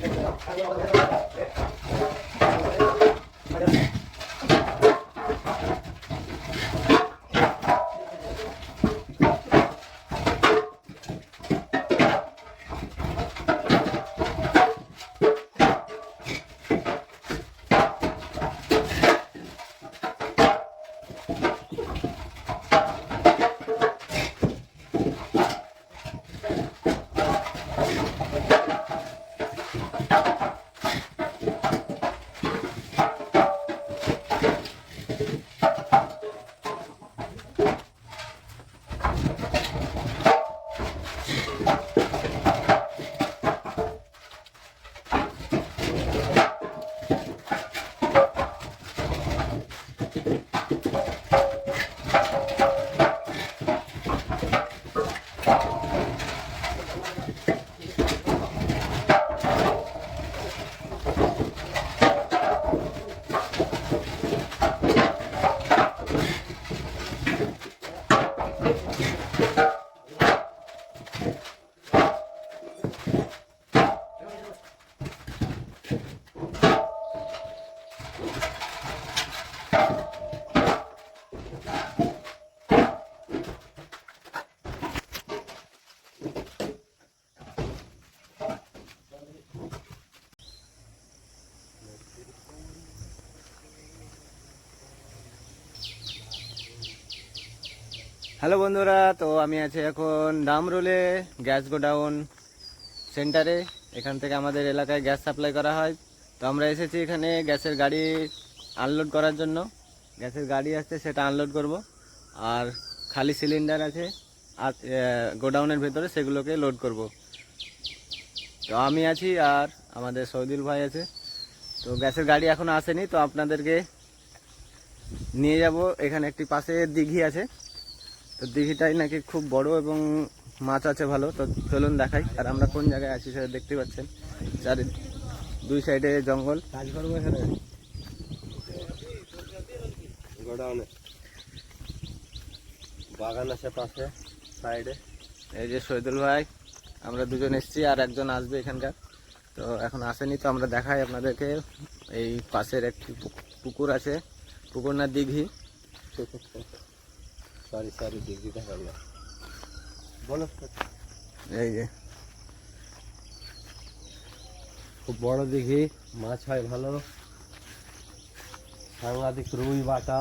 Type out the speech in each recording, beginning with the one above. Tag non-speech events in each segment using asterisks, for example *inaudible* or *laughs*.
ありがとうございました。হ্যালো বন্ধুরা, তো আমি আছি এখন ডামরুলে গ্যাস গোডাউন সেন্টারে। এখান থেকে আমাদের এলাকায় গ্যাস সাপ্লাই করা হয়। তো আমরা এসেছি এখানে গ্যাসের গাড়ি আনলোড করার জন্য। গ্যাসের গাড়ি আসছে, সেটা আনলোড করব। আর খালি সিলিন্ডার আছে, আর গোডাউনের ভেতরে সেগুলোকে লোড করব। তো আমি আছি আর আমাদের সৌদিল ভাই আছে। তো গ্যাসের গাড়ি এখনও আসেনি, তো আপনাদেরকে নিয়ে যাব। এখানে একটি পাশে দিঘি আছে। তো দিঘিটাই নাকি খুব বড় এবং মাছ আছে ভালো তো চলুন দেখাই। আর আমরা কোন জায়গায় আছি সেটা দেখতে পাচ্ছেন। চারি দুই সাইডে জঙ্গল। বাগান আছে পাশে সাইডে। এই যে শহীদুল ভাই আমরা দুজন এসেছি আর একজন আসবে এখানকার। তো এখন আসেনি তো আমরা দেখাই আপনাদেরকে। এই পাশের একটি পুকুর আছে পুকুর না দিঘি। *laughs* সরি সরি ডিগ্রি দেখা গেল বলো। এই যে। খুব বড় দিঘি মাছ হয় ভালো। সাংঘাতিক রুই বাটা।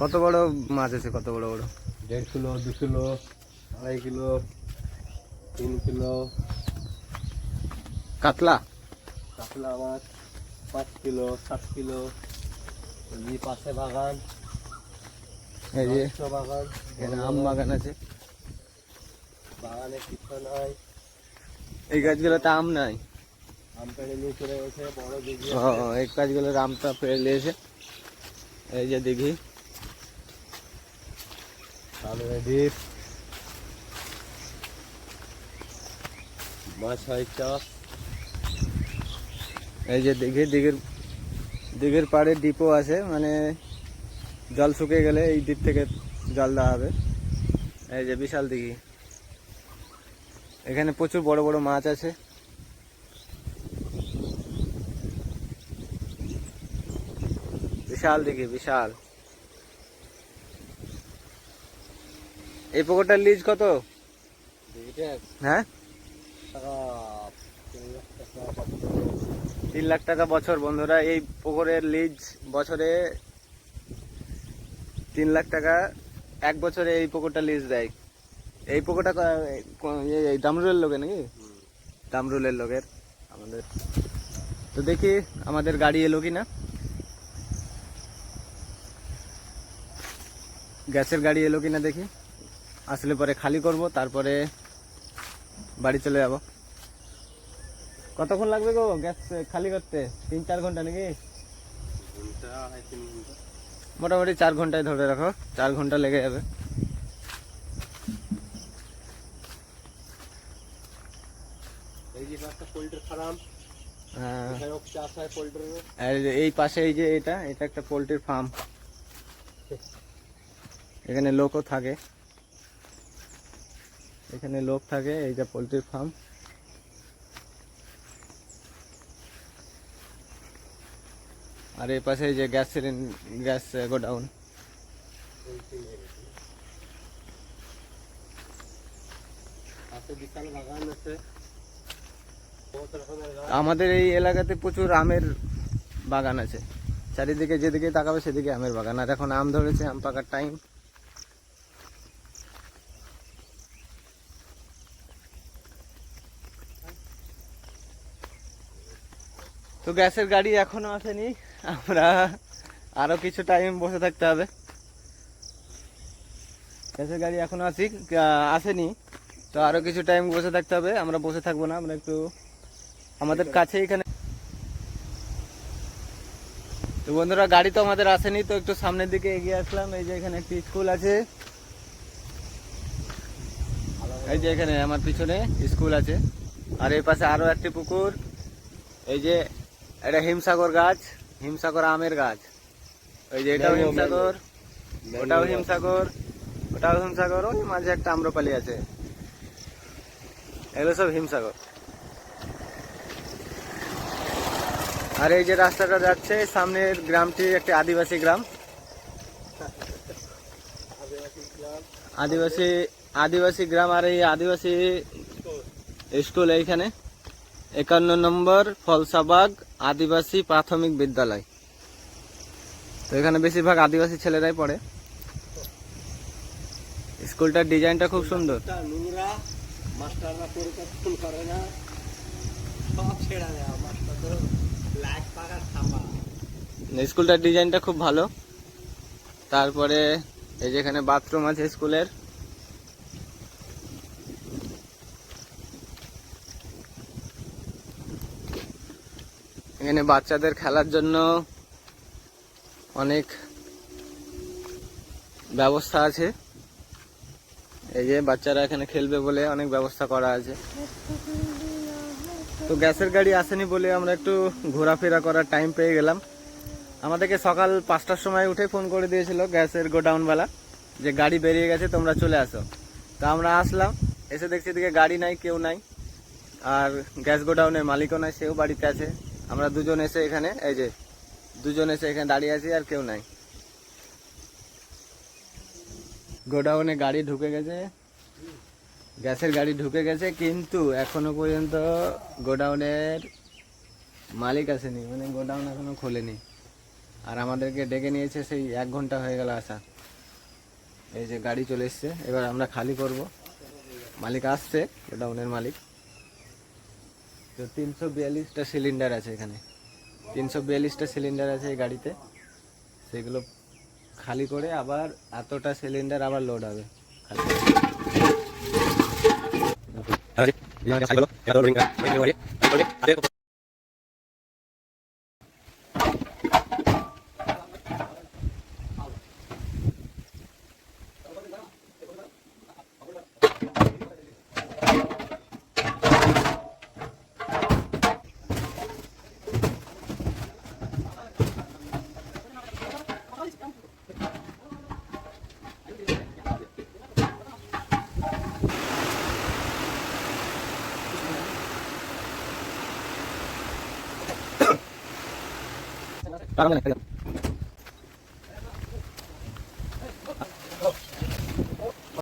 কত বড় মাছ আছে কত বড় বড়? দেড় কিলো দু কিলো আড়াই কিলো তিন কিলো। কাতলা? কাতলা মাছ পাঁচ কিলো সাত কিলো। পাশে বাগান। এই যে মাংস বাগান এখানে আম বাগান আছে। বাগানে কিছু নাই। এই গাছগুলোতে আম নাই। আম পেড়ে নিয়ে চলে গেছে বড় দিঘি ও এই গাছগুলো আমটা পেরে নিয়েছে। এই যে দিঘি। সামনে দ্বীপ মাছ হয় চাষ। এই যে দিঘি দিঘির দিঘির পাড়ে ডিপো আছে মানে জল শুকিয়ে গেলে এই দ্বীপ থেকে জল দেওয়া হবে। এই যে বিশাল দিঘি। এখানে প্রচুর বড় বড় মাছ আছে। বিশাল দিঘি, বিশাল। এই পুকুরটার লিজ কত? হ্যাঁ? তিন লাখ টাকা বছর বন্ধুরা, এই পুকুরের লিজ বছরে তিন লাখ টাকা এক বছরে এই পুকুরটা লিজ দেয়। এই পুকুরটা এই- দামরুলের লোকের নাকি? দামরুলের লোকের। আমাদের তো দেখি আমাদের গাড়ি এলো কি না গ্যাসের গাড়ি এলো কি না দেখি। আসলে পরে খালি করব, তারপরে বাড়ি চলে যাব। কতক্ষণ লাগবে গো গ্যাস খালি করতে? তিন চার ঘণ্টা নাকি? ঘণ্টা। মোটামুটি চার ঘন্টায় ধরে রাখো চার ঘণ্টা লেগে যাবে। এই হ্যাঁ, চাষ পোল্ট্রির আর এই পাশে এই যে এটা এটা একটা পোলট্রির ফার্ম এখানে লোকও থাকে। এখানে লোক থাকে এই যে পোলট্রির ফার্ম আর এই পাশে যে গ্যাস সিলিন্ডার গ্যাস গোডাউন। আমাদের এই এলাকাতে প্রচুর আমের বাগান আছে। চারিদিকে যেদিকে তাকাবে সেদিকে আমের বাগান। আর এখন আম ধরেছে, আম পাকার টাইম তো গ্যাসের গাড়ি এখনও আসেনি। আমরা আরও কিছু টাইম বসে থাকতে হবে। গ্যাসের গাড়ি এখনও আসি আসেনি। তো আরও কিছু টাইম বসে থাকতে হবে, আমরা বসে থাকব না, আমরা একটু আমাদের কাছে এখানে। তো বন্ধুরা, গাড়ি তো আমাদের আসেনি, তো একটু সামনের দিকে এগিয়ে আসলাম। এই যে এখানে একটি স্কুল আছে। এই যে এখানে আমার পিছনে স্কুল আছে। আর এই পাশে আরও একটি পুকুর। এই যে, এটা হিমসাগর গাছ। হিমসাগর আমের গাছ। ওই যে এটাও হিমসাগর ওটাও হিমসাগর ওটাও হিমসাগর ওই মাঝে একটা আম্রপালি আছে। এগুলো সব হিমসাগর। আর এই যে রাস্তাটা যাচ্ছে সামনের গ্রামটি একটি আদিবাসী গ্রাম। আদিবাসী আদিবাসী আদিবাসী গ্রাম আর এই আদিবাসী স্কুল এইখানে। একান্ন নম্বর ফলসাবাগ আদিবাসী প্রাথমিক বিদ্যালয়। তো এখানে বেশিরভাগ আদিবাসী ছেলেরাই পড়ে। স্কুলটার ডিজাইনটা খুব সুন্দর। মাস্টাররা পরিবর্তন করে না। সব ছেড়া দেয় মাস্টার লাইট পাকা ছাপা স্কুলটার ডিজাইনটা খুব ভালো। তারপরে এই যে এখানে বাথরুম আছে স্কুলের। এখানে বাচ্চাদের খেলার জন্য অনেক ব্যবস্থা আছে। এই যে বাচ্চারা এখানে খেলবে বলে অনেক ব্যবস্থা করা আছে। তো গ্যাসের গাড়ি আসেনি বলে আমরা একটু ঘোরাফেরা করার টাইম পেয়ে গেলাম। আমাদেরকে সকাল পাঁচটার সময় উঠে ফোন করে দিয়েছিল গ্যাসের গোডাউনওয়ালা যে গাড়ি বেরিয়ে গেছে, তোমরা চলে আসো। তো আমরা আসলাম, এসে দেখছি এদিকে গাড়ি নাই, কেউ নাই। আর গ্যাস গোডাউনের মালিকও নাই, সেও বাড়িতে আছে। আমরা দুজন এসে এখানে, এই যে, দুজন এসে এখানে দাঁড়িয়ে আছি আর কেউ নাই। গোডাউনে গাড়ি ঢুকে গেছে, গ্যাসের গাড়ি ঢুকে গেছে, কিন্তু এখনও পর্যন্ত গোডাউনের মালিক আসেনি মানে গোডাউন এখনও খোলেনি। আর আমাদেরকে ডেকে নিয়েছে সেই এক ঘণ্টা হয়ে গেল আসা। এই যে গাড়ি চলে এসছে, এবার আমরা খালি করব। মালিক আসছে, গোডাউনের মালিক। তো তিনশো বিয়াল্লিশটা সিলিন্ডার আছে এখানে। তিনশো বিয়াল্লিশটা সিলিন্ডার আছে এই গাড়িতে। সেগুলো খালি করে আবার এতটা সিলিন্ডার আবার লোড হবে। টাকা নেই